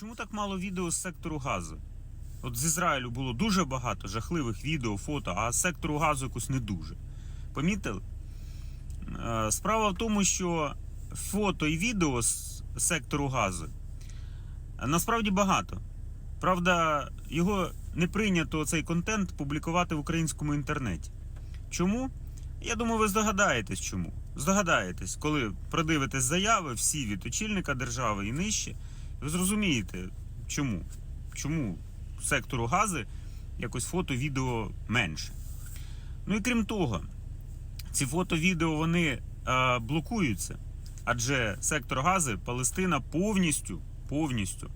чому так мало відео з сектору газу? От з Ізраїлю було дуже багато жахливих відео, фото, а з сектору газу якось не дуже. Помітили? Е, Справа в тому, що фото і відео з сектору газу е, насправді багато. Правда, його не прийнято цей контент публікувати в українському інтернеті. Чому? Я думаю, ви здогадаєтесь чому. Здогадаєтесь, коли продивитесь заяви всі від очільника держави і нижче, ви зрозумієте, чому. Чому сектору гази якось фото, відео менше. Ну і крім того, ці фото, відео вони е, блокуються. Адже сектор гази Палестина повністю, повністю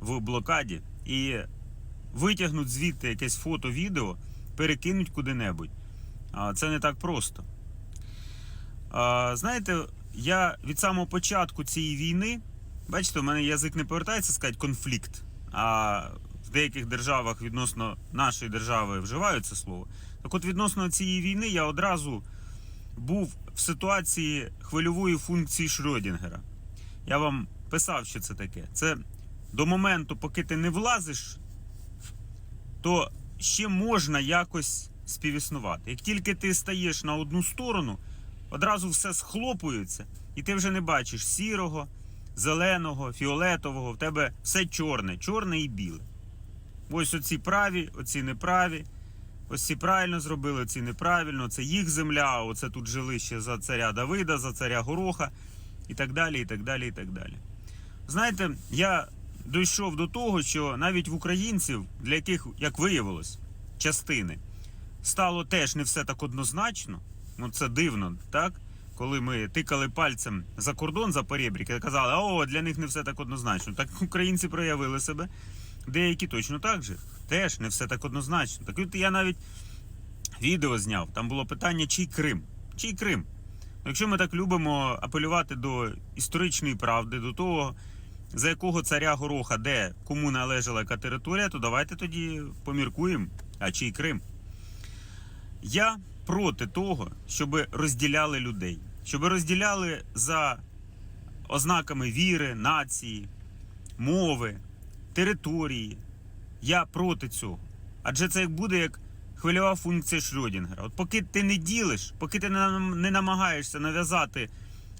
в блокаді. І витягнуть звідти якесь фото, відео, перекинуть куди-небудь. Це не так просто. Знаєте, я від самого початку цієї війни, бачите, у мене язик не повертається сказати конфлікт, а в деяких державах відносно нашої держави вживають це слово. Так от, відносно цієї війни, я одразу був в ситуації хвильової функції Шрёдінгера. Я вам писав, що це таке. Це до моменту, поки ти не влазиш, то ще можна якось співіснувати. Як тільки ти стаєш на одну сторону, одразу все схлопується, і ти вже не бачиш сірого, зеленого, фіолетового, в тебе все чорне, чорне і біле. Ось оці праві, оці неправі. Ось ці правильно зробили, ці неправильно. Це їх земля, оце тут жили ще за царя Давида, за царя Гороха і так далі, і так далі, і так далі. Знаєте, я дійшов до того, що навіть в українців, для яких, як виявилось, частини стало теж не все так однозначно. Ну це дивно, так? Коли ми тикали пальцем за кордон за перебрік і казали, о, для них не все так однозначно. Так українці проявили себе. Деякі точно так же. Теж не все так однозначно. Так от я навіть відео зняв. Там було питання, чий Крим? Чий Крим? Якщо ми так любимо апелювати до історичної правди, до того, за якого царя Гороха, де кому належала яка територія, то давайте тоді поміркуємо, а чий Крим. Я проти того, щоб розділяли людей, щоб розділяли за ознаками віри, нації, мови, території. Я проти цього. Адже це як буде як хвильова функція Шрёдінгера. От поки ти не ділиш, поки ти не намагаєшся нав'язати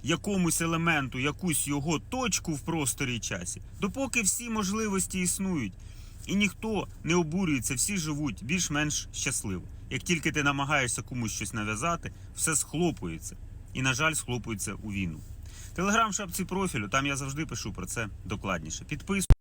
якомусь елементу якусь його точку в просторі і часі, допоки всі можливості існують, і ніхто не обурюється, всі живуть більш-менш щасливо. Як тільки ти намагаєшся комусь щось нав'язати, все схлопується. І, на жаль, схлопується у війну. Телеграм шапці профілю, там я завжди пишу про це докладніше. Підписуйтесь.